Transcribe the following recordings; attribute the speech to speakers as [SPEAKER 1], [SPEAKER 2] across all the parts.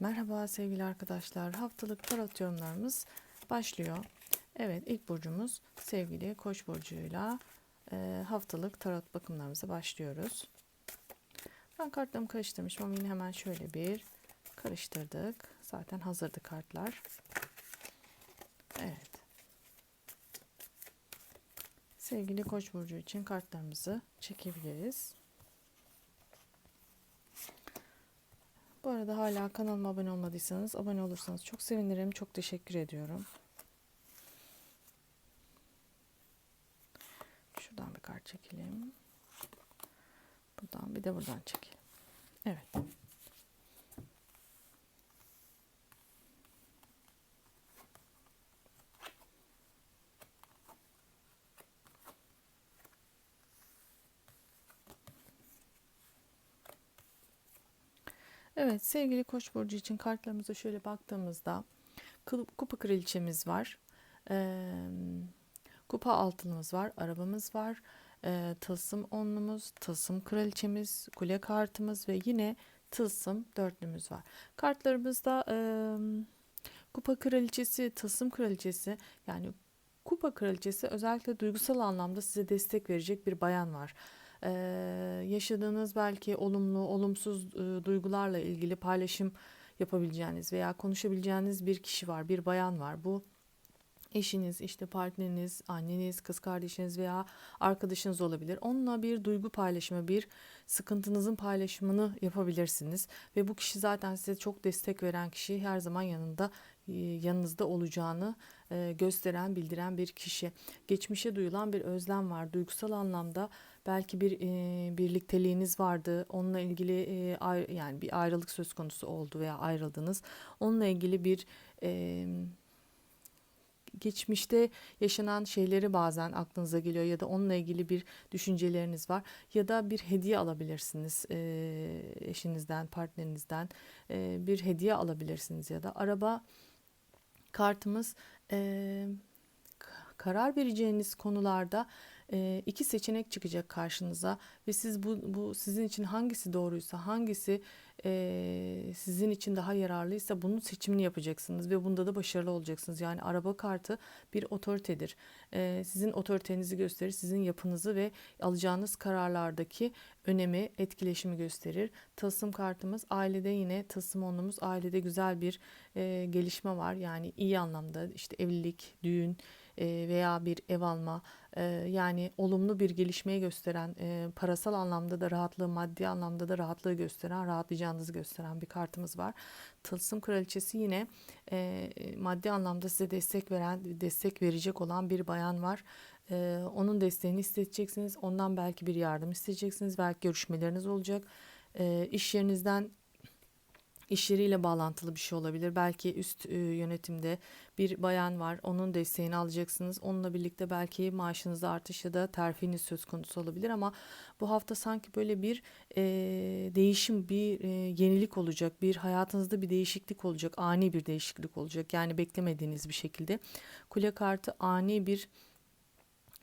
[SPEAKER 1] Merhaba sevgili arkadaşlar. Haftalık tarot yorumlarımız başlıyor. Evet ilk burcumuz sevgili Koç burcuyla e, haftalık tarot bakımlarımıza başlıyoruz. Ben kartlarımı karıştırmışım ama yine hemen şöyle bir karıştırdık. Zaten hazırdı kartlar. Evet. Sevgili Koç burcu için kartlarımızı çekebiliriz. Bu arada hala kanalıma abone olmadıysanız abone olursanız çok sevinirim. Çok teşekkür ediyorum. Şuradan bir kart çekelim. Buradan bir de buradan çekelim. Evet. Evet sevgili Koç burcu için kartlarımıza şöyle baktığımızda kupa kraliçemiz var. Ee, kupa altınımız var, arabamız var. Ee, tılsım onlumuz, tılsım kraliçemiz, kule kartımız ve yine tılsım dörtlümüz var. Kartlarımızda e, kupa kraliçesi, tılsım kraliçesi yani kupa kraliçesi özellikle duygusal anlamda size destek verecek bir bayan var. Ee, yaşadığınız belki olumlu, olumsuz e, duygularla ilgili paylaşım yapabileceğiniz veya konuşabileceğiniz bir kişi var, bir bayan var. Bu eşiniz, işte partneriniz, anneniz, kız kardeşiniz veya arkadaşınız olabilir. Onunla bir duygu paylaşımı, bir sıkıntınızın paylaşımını yapabilirsiniz ve bu kişi zaten size çok destek veren kişi her zaman yanında e, yanınızda olacağını e, gösteren, bildiren bir kişi. Geçmişe duyulan bir özlem var. Duygusal anlamda belki bir e, birlikteliğiniz vardı. Onunla ilgili e, ay- yani bir ayrılık söz konusu oldu veya ayrıldınız. Onunla ilgili bir e, geçmişte yaşanan şeyleri bazen aklınıza geliyor ya da onunla ilgili bir düşünceleriniz var ya da bir hediye alabilirsiniz e, eşinizden, partnerinizden e, bir hediye alabilirsiniz ya da araba kartımız e, karar vereceğiniz konularda e, iki seçenek çıkacak karşınıza ve siz bu, bu sizin için hangisi doğruysa hangisi e, sizin için daha yararlıysa bunun seçimini yapacaksınız ve bunda da başarılı olacaksınız. Yani araba kartı bir otoritedir. E, sizin otoritenizi gösterir, sizin yapınızı ve alacağınız kararlardaki önemi, etkileşimi gösterir. Tılsım kartımız ailede yine tılsım onumuz ailede güzel bir gelişme var. Yani iyi anlamda işte evlilik, düğün veya bir ev alma e, yani olumlu bir gelişmeyi gösteren e, parasal anlamda da rahatlığı maddi anlamda da rahatlığı gösteren rahatlayacağınızı gösteren bir kartımız var. Tılsım kraliçesi yine e, maddi anlamda size destek veren destek verecek olan bir bayan var. E, onun desteğini isteyeceksiniz. Ondan belki bir yardım isteyeceksiniz. Belki görüşmeleriniz olacak. E, iş yerinizden iş yeriyle bağlantılı bir şey olabilir. Belki üst e, yönetimde bir bayan var. Onun desteğini alacaksınız. Onunla birlikte belki maaşınızda artış ya da terfiniz söz konusu olabilir ama bu hafta sanki böyle bir e, değişim, bir e, yenilik olacak. Bir hayatınızda bir değişiklik olacak. Ani bir değişiklik olacak. Yani beklemediğiniz bir şekilde. Kule kartı ani bir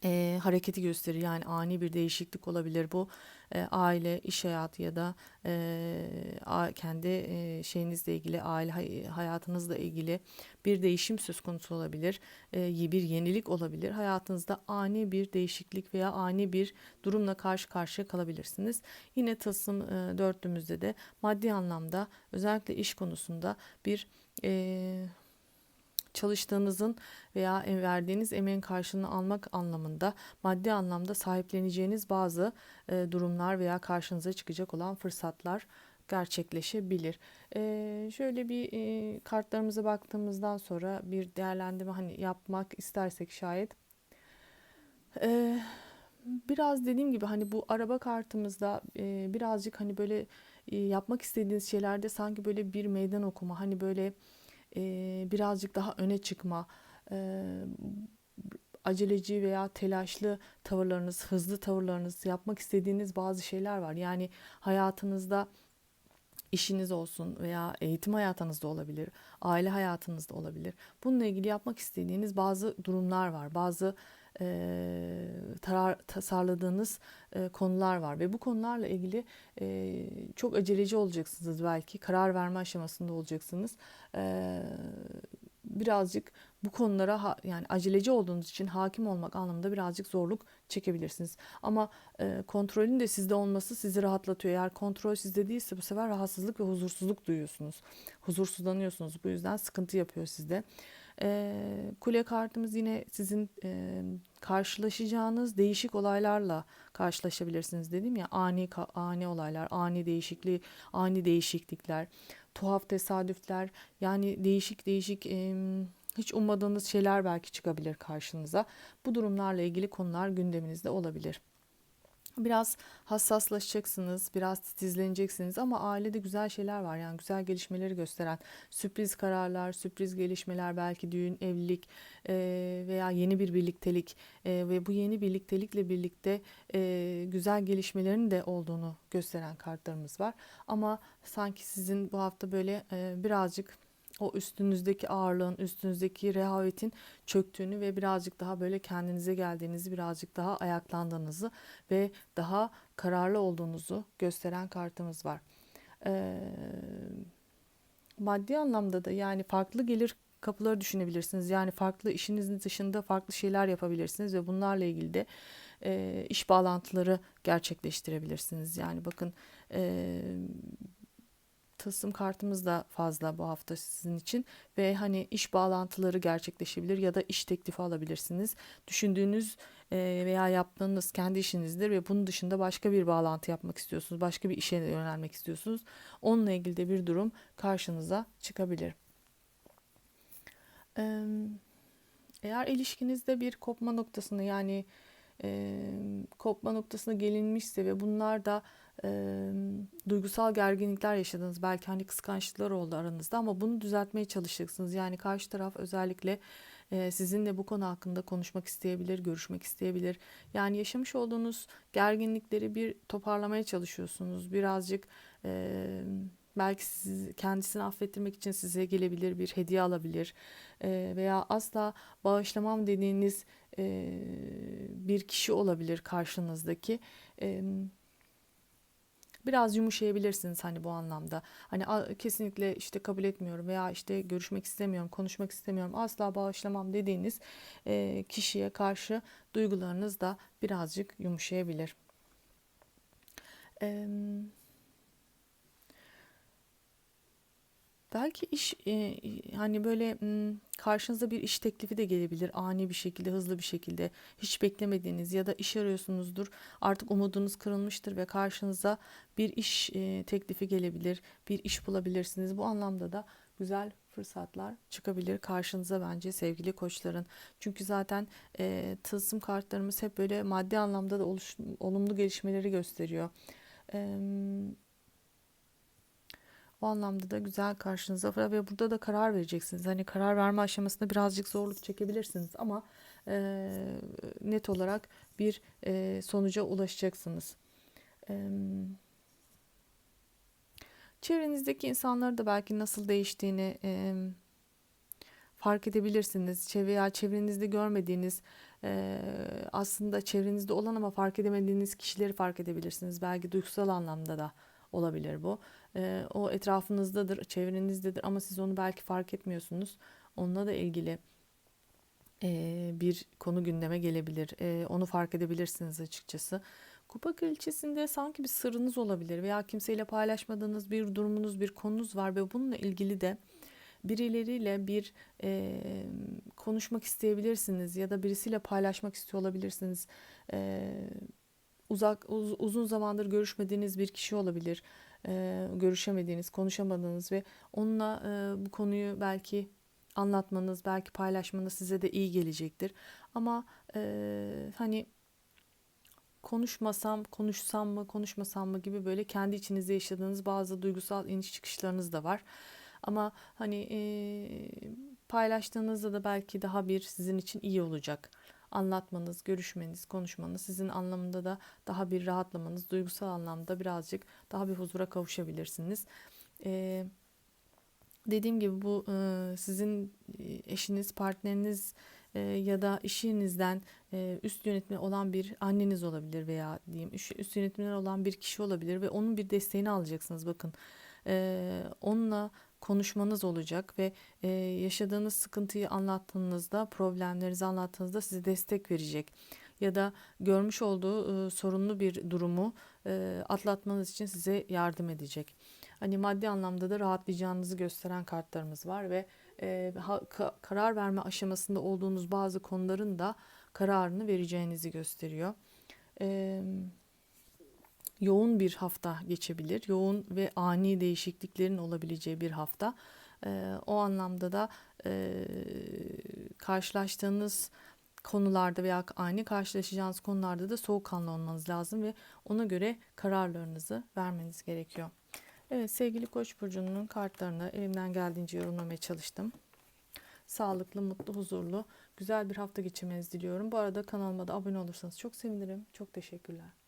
[SPEAKER 1] e, hareketi gösterir. Yani ani bir değişiklik olabilir bu. E, aile, iş hayatı ya da e, kendi e, şeyinizle ilgili, aile hay- hayatınızla ilgili bir değişim söz konusu olabilir. E, bir yenilik olabilir. Hayatınızda ani bir değişiklik veya ani bir durumla karşı karşıya kalabilirsiniz. Yine tılsım e, dörtlümüzde de maddi anlamda özellikle iş konusunda bir e, çalıştığınızın veya verdiğiniz emeğin karşılığını almak anlamında maddi anlamda sahipleneceğiniz bazı e, durumlar veya karşınıza çıkacak olan fırsatlar gerçekleşebilir. E, şöyle bir e, kartlarımıza baktığımızdan sonra bir değerlendirme hani yapmak istersek şayet e, biraz dediğim gibi hani bu araba kartımızda e, birazcık hani böyle e, yapmak istediğiniz şeylerde sanki böyle bir meydan okuma hani böyle birazcık daha öne çıkma, e, aceleci veya telaşlı tavırlarınız, hızlı tavırlarınız, yapmak istediğiniz bazı şeyler var. Yani hayatınızda işiniz olsun veya eğitim hayatınızda olabilir, aile hayatınızda olabilir. Bununla ilgili yapmak istediğiniz bazı durumlar var, bazı e, tarar, tasarladığınız e, konular var ve bu konularla ilgili e, çok aceleci olacaksınız belki karar verme aşamasında olacaksınız. E, birazcık bu konulara ha, yani aceleci olduğunuz için hakim olmak anlamında birazcık zorluk çekebilirsiniz. Ama e, kontrolün de sizde olması sizi rahatlatıyor. Eğer kontrol sizde değilse bu sefer rahatsızlık ve huzursuzluk duyuyorsunuz. Huzursuzlanıyorsunuz. Bu yüzden sıkıntı yapıyor sizde. E, kule kartımız yine sizin e, karşılaşacağınız değişik olaylarla karşılaşabilirsiniz dedim ya ani ani olaylar, ani değişikliği, ani değişiklikler, tuhaf tesadüfler yani değişik değişik e, hiç ummadığınız şeyler belki çıkabilir karşınıza. Bu durumlarla ilgili konular gündeminizde olabilir. Biraz hassaslaşacaksınız, biraz titizleneceksiniz ama ailede güzel şeyler var. Yani güzel gelişmeleri gösteren sürpriz kararlar, sürpriz gelişmeler, belki düğün, evlilik e, veya yeni bir birliktelik e, ve bu yeni birliktelikle birlikte e, güzel gelişmelerin de olduğunu gösteren kartlarımız var. Ama sanki sizin bu hafta böyle e, birazcık o üstünüzdeki ağırlığın, üstünüzdeki rehavetin çöktüğünü ve birazcık daha böyle kendinize geldiğinizi, birazcık daha ayaklandığınızı ve daha kararlı olduğunuzu gösteren kartımız var. Ee, maddi anlamda da yani farklı gelir kapıları düşünebilirsiniz. Yani farklı işinizin dışında farklı şeyler yapabilirsiniz ve bunlarla ilgili de e, iş bağlantıları gerçekleştirebilirsiniz. Yani bakın e, tılsım kartımız da fazla bu hafta sizin için ve hani iş bağlantıları gerçekleşebilir ya da iş teklifi alabilirsiniz. Düşündüğünüz e, veya yaptığınız kendi işinizdir ve bunun dışında başka bir bağlantı yapmak istiyorsunuz. Başka bir işe yönelmek istiyorsunuz. Onunla ilgili de bir durum karşınıza çıkabilir. Eğer ilişkinizde bir kopma noktasını yani kopma noktasına gelinmişse ve bunlar da e, duygusal gerginlikler yaşadınız. Belki hani kıskançlıklar oldu aranızda ama bunu düzeltmeye çalışacaksınız. Yani karşı taraf özellikle e, sizinle bu konu hakkında konuşmak isteyebilir, görüşmek isteyebilir. Yani yaşamış olduğunuz gerginlikleri bir toparlamaya çalışıyorsunuz. Birazcık e, belki siz kendisini affettirmek için size gelebilir, bir hediye alabilir e, veya asla bağışlamam dediğiniz e, bir kişi olabilir karşınızdaki. E, biraz yumuşayabilirsiniz hani bu anlamda. Hani kesinlikle işte kabul etmiyorum veya işte görüşmek istemiyorum, konuşmak istemiyorum, asla bağışlamam dediğiniz e, kişiye karşı duygularınız da birazcık yumuşayabilir. Eee Belki iş e, hani böyle karşınıza bir iş teklifi de gelebilir. Ani bir şekilde hızlı bir şekilde. Hiç beklemediğiniz ya da iş arıyorsunuzdur. Artık umudunuz kırılmıştır ve karşınıza bir iş e, teklifi gelebilir. Bir iş bulabilirsiniz. Bu anlamda da güzel fırsatlar çıkabilir karşınıza bence sevgili koçların. Çünkü zaten e, tılsım kartlarımız hep böyle maddi anlamda da oluş, olumlu gelişmeleri gösteriyor. Eee o anlamda da güzel karşınıza ve burada da karar vereceksiniz. Hani karar verme aşamasında birazcık zorluk çekebilirsiniz ama e, net olarak bir e, sonuca ulaşacaksınız. E, çevrenizdeki insanları da belki nasıl değiştiğini e, fark edebilirsiniz. Veya çevrenizde görmediğiniz e, aslında çevrenizde olan ama fark edemediğiniz kişileri fark edebilirsiniz. Belki duygusal anlamda da olabilir bu. E, o etrafınızdadır, çevrenizdedir ama siz onu belki fark etmiyorsunuz. Onunla da ilgili e, bir konu gündeme gelebilir. E, onu fark edebilirsiniz açıkçası. Kupa kraliçesinde sanki bir sırrınız olabilir veya kimseyle paylaşmadığınız bir durumunuz, bir konunuz var ve bununla ilgili de birileriyle bir e, konuşmak isteyebilirsiniz ya da birisiyle paylaşmak istiyor olabilirsiniz. E, uzak uz, uzun zamandır görüşmediğiniz bir kişi olabilir. E, görüşemediğiniz, konuşamadığınız ve onunla e, bu konuyu belki anlatmanız, belki paylaşmanız size de iyi gelecektir. Ama e, hani konuşmasam, konuşsam mı, konuşmasam mı gibi böyle kendi içinizde yaşadığınız bazı duygusal iniş çıkışlarınız da var. Ama hani e, paylaştığınızda da belki daha bir sizin için iyi olacak anlatmanız, görüşmeniz, konuşmanız sizin anlamında da daha bir rahatlamanız, duygusal anlamda birazcık daha bir huzura kavuşabilirsiniz. Ee, dediğim gibi bu e, sizin eşiniz, partneriniz e, ya da işinizden e, üst yönetimi olan bir anneniz olabilir veya diyeyim üst yönetimler olan bir kişi olabilir ve onun bir desteğini alacaksınız. Bakın e, onunla konuşmanız olacak ve e, yaşadığınız sıkıntıyı anlattığınızda, problemlerinizi anlattığınızda size destek verecek. Ya da görmüş olduğu e, sorunlu bir durumu e, atlatmanız için size yardım edecek. Hani maddi anlamda da rahatlayacağınızı gösteren kartlarımız var ve e, ha- ka- karar verme aşamasında olduğunuz bazı konuların da kararını vereceğinizi gösteriyor. E, yoğun bir hafta geçebilir. Yoğun ve ani değişikliklerin olabileceği bir hafta. E, o anlamda da e, karşılaştığınız konularda veya ani karşılaşacağınız konularda da soğukkanlı olmanız lazım ve ona göre kararlarınızı vermeniz gerekiyor. Evet sevgili Koç burcunun kartlarını elimden geldiğince yorumlamaya çalıştım. Sağlıklı, mutlu, huzurlu, güzel bir hafta geçirmenizi diliyorum. Bu arada kanalıma da abone olursanız çok sevinirim. Çok teşekkürler.